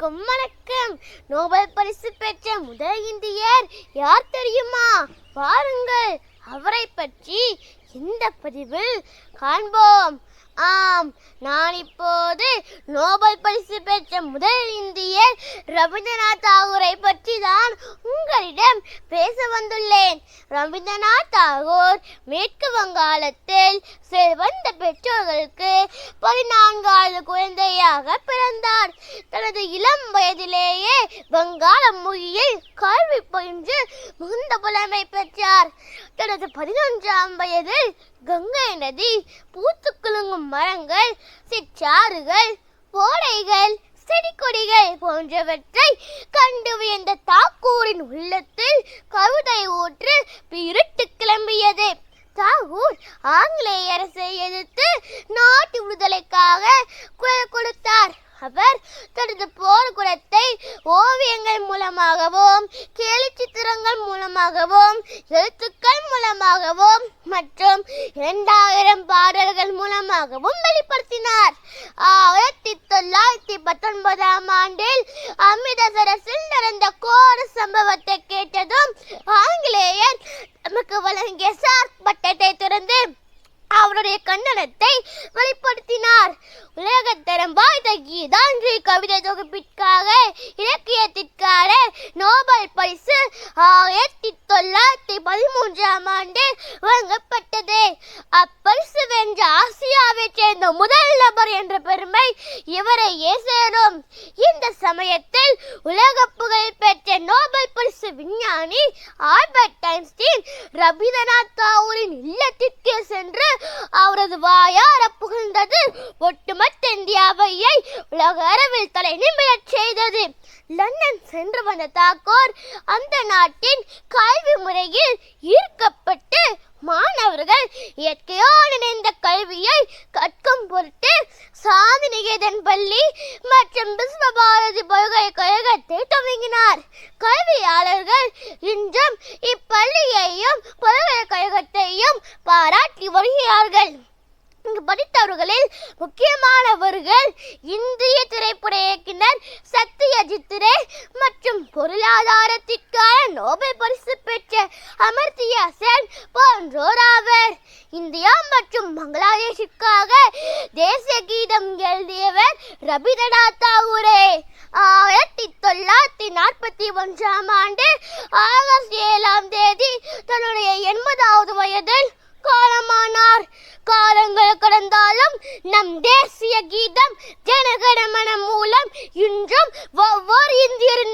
அனைவருக்கும் வணக்கம். நோபல் பரிசு பெற்ற முதல் இந்தியர் யார் தெரியுமா? பாருங்கள் அவரை பற்றி இந்த பதிவில் காண்போம். ஆம் நான் இப்போது நோபல் பரிசு பெற்ற முதல் இந்தியர் ரவீந்திரநாத் தாகூரை பற்றி தான் உங்களிடம் பேச வந்துள்ளேன். ரவீந்திரநாத் தாகூர் மேற்கு வங்காளத்தில் செல்வந்த பெற்றோர்களுக்கு பதினான்காவது குழந்தையாக பிறந்தார். தனது இளம் வயதிலேயே வங்காள மொழியில் கல்வி பயின்று மிகுந்த புலமை பெற்றார். தனது பதினொன்றாம் வயதில் கங்கை நதி பூத்து குலுங்கும் மரங்கள் சிற்றாறுகள் ஓடைகள் செடி கொடிகள் போன்றவற்றை கண்டு வியந்த தாக்கூரின் உள்ளத்தில் கவிதை ஊற்று பிரிட்டு கிளம்பியது. தாகூர் ஆங்கிலேய அரசை எதிர்த்து நாட்டு விடுதலைக்காக குரல் கொடுத்தார். அவர் தனது போர் குணத்தை ஓவியங்கள் மூலமாகவும் கேலிச்சித்திரங்கள் மூலமாகவும் எழுத்துக்கள் மூலமாகவும் மற்றும் இரண்டாயிரம் பாடல்கள் மூலமாகவும் வெளிப்படுத்தினார். ஆயிரத்தி தொள்ளாயிரத்தி பத்தொன்பதாம் ஆண்டில் அமிர்தசரஸில் நடந்த கோர சம்பவத்தை கேட்டதும் தன்னுடைய கண்டனத்தை வெளிப்படுத்தினார். உலகத்தரம் வாய்ந்த கீதாஞ்சலி கவிதை தொகுப்பிற்காக இலக்கியத்திற்கான நோபல் பரிசு ஆயிரத்தி தொள்ளாயிரத்தி பதிமூன்றாம் ஆண்டு வழங்கப்பட்டது. அப்பரிசு வென்ற ஆசியாவைச் சேர்ந்த முதல் நபர் என்ற பெருமை இவரையே சேரும் இந்த சமயத்தில் உலக புகழ் பெற்ற நோபல் பரிசு விஞ்ஞானி ஆல்பர்ட் ஐன்ஸ்டீன் ரவீந்திரநாத் தாகூரின் இல்லத்திற்கே சென்று அவரது வாயார புகழ்ந்தது. ஒட்டுமொத்த இந்தியாவையை உலக அளவில் தலை நிமிடச் செய்தது. லண்டன் சென்று வந்த தாக்கூர் அந்த நாட்டின் கல்வி முறையில் வேதன் பள்ளி மற்றும் விஸ்வ பாரதி பல்கலைக்கழகத்தை துவங்கினார். கல்வியாளர்கள் இன்றும் இப்பள்ளியையும் பல்கலைக்கழகத்தையும் பாராட்டி வருகிறார்கள். இங்கு படித்தவர்களில் முக்கியமானவர்கள் இந்திய திரைப்பட இயக்குனர் சத்யஜித் ரே மற்றும் பொருளாதாரத்திற்கான நோபல் பரிசு பெற்ற அமர்த்தியா சென் போன்றோர் ஆவர். இந்தியா மற்றும் பங்களாதேஷிற்காக தேசிய கீதம் ரபிதடா தாகூரே ஆயிரத்தி தொள்ளாயிரத்தி நாற்பத்தி ஒன்றாம் ஆண்டு ஆகஸ்ட் ஏழாம் தேதி தன்னுடைய எண்பதாவது வயதில் காலமானார். காலங்கள் கடந்தாலும் நம் தேசிய கீதம் ஜனகணமனம் மூலம் இன்றும் ஒவ்வொரு இந்தியரின்